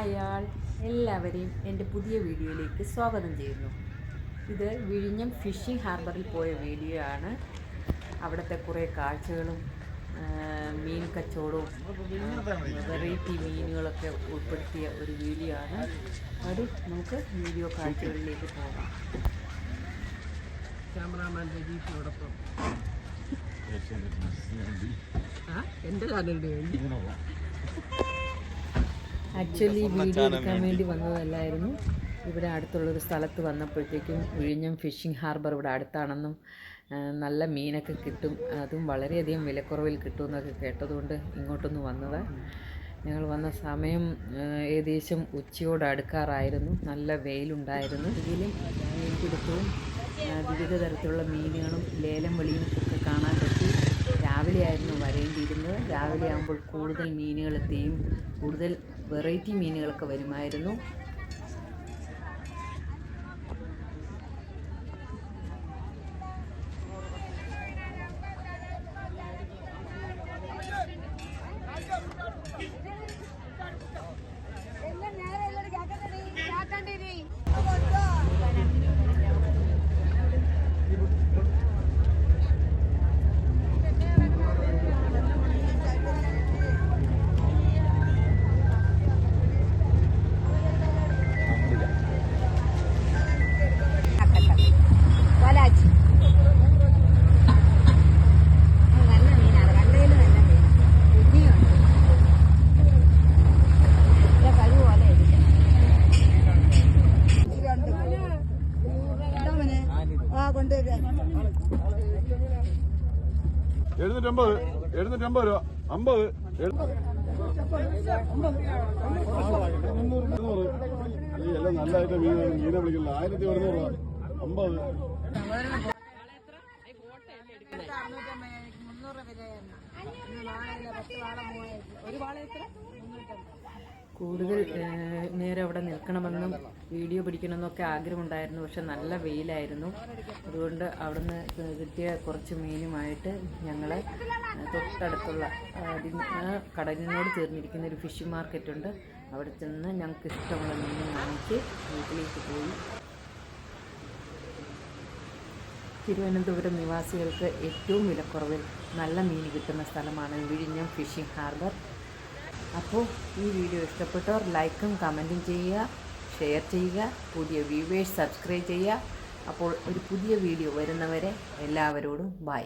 Hi ആൾ എല്ലാവരെയും എന്റെ പുതിയ വീഡിയോയിലേക്ക് സ്വാഗതം ചെയ്യുന്നു. ഇത് വിഴിഞ്ഞം ഫിഷിംഗ് ഹാർബറിൽ പോയ വീഡിയോ ആണ്. അവിടുത്തെ കുറേ കാഴ്ചകളും മീൻ കച്ചവടവും വെറൈറ്റി മീനുകളൊക്കെ ഉൾപ്പെടുത്തിയ ഒരു വീഡിയോ ആണ്. അത് നമുക്ക് വീഡിയോ കാഴ്ചകളിലേക്ക് പോകാം. ക്യാമറാമാൻ രജീഷിനോടൊപ്പം ആ എന്റെ കാലിന്റെ വേണ്ടി ആക്ച്വലി വീഡിയോ എടുക്കാൻ വേണ്ടി. വന്നതല്ലായിരുന്നു. ഇവിടെ അടുത്തുള്ളൊരു സ്ഥലത്ത് വന്നപ്പോഴത്തേക്കും വിഴിഞ്ഞം ഫിഷിംഗ് ഹാർബർ ഇവിടെ അടുത്താണെന്നും നല്ല മീനൊക്കെ കിട്ടും. അതും വളരെയധികം വിലക്കുറവിൽ കിട്ടുമെന്നൊക്കെ കേട്ടതുകൊണ്ട് ഇങ്ങോട്ടൊന്ന് വന്നത്. ഞങ്ങൾ വന്ന സമയം ഏകദേശം ഉച്ചയോട് അടുക്കാറായിരുന്നു. നല്ല വെയിലുണ്ടായിരുന്നു. ഇതിലും മീൻപിടുത്തവും വിവിധ തരത്തിലുള്ള മീനുകളും ലേലം വിളിയും രാവിലെ ആയിരുന്നു വരേണ്ടിയിരുന്നത്. രാവിലെ ആകുമ്പോൾ കൂടുതൽ മീനുകൾ എത്തിയും കൂടുതൽ വെറൈറ്റി മീനുകളൊക്കെ വരുമായിരുന്നു. എഴുന്നൂറ്റമ്പത് എഴുന്നൂറ്റമ്പത് രൂപ. അമ്പത് ഈ എല്ലാം നല്ലതായിട്ട് മീൻ മീനെ വിളിക്കില്ല ആയിരത്തി ഒരുന്നൂറ് രൂപ. അമ്പത്. ഒരു വാള എത്ര? മുന്നൂറ്റമ്പത്. കൂടുതൽ നേരം അവിടെ നിൽക്കണമെന്നും വീഡിയോ പിടിക്കണമെന്നൊക്കെ ആഗ്രഹമുണ്ടായിരുന്നു. പക്ഷെ നല്ല വെയിലായിരുന്നു. അതുകൊണ്ട് അവിടുന്ന് കിട്ടിയ കുറച്ച് മീനുമായിട്ട് ഞങ്ങൾ തൊട്ടടുത്തുള്ള കടലിനോട് ചേർന്നിരിക്കുന്ന ഒരു ഫിഷിംഗ് മാർക്കറ്റ് ഉണ്ട് അവിടെ ചെന്ന് ഞങ്ങൾക്ക് ഇഷ്ടമുള്ള മീൻ വാങ്ങിച്ച് വീട്ടിലേക്ക് പോയി. തിരുവനന്തപുരം നിവാസികൾക്ക് ഏറ്റവും വിലക്കുറവിൽ നല്ല മീൻ കിട്ടുന്ന സ്ഥലമാണ് വിഴിഞ്ഞം ഫിഷിംഗ് ഹാർബർ. അപ്പോൾ ഈ വീഡിയോ ഇഷ്ടപ്പെട്ടവർ ലൈക്കും കമന്റും ചെയ്യുക ഷെയർ ചെയ്യുക പുതിയ വ്യൂവേഴ്സ് സബ്സ്ക്രൈബ് ചെയ്യുക. അപ്പോൾ ഒരു പുതിയ വീഡിയോ വരുന്നവരെ എല്ലാവരോടും ബൈ.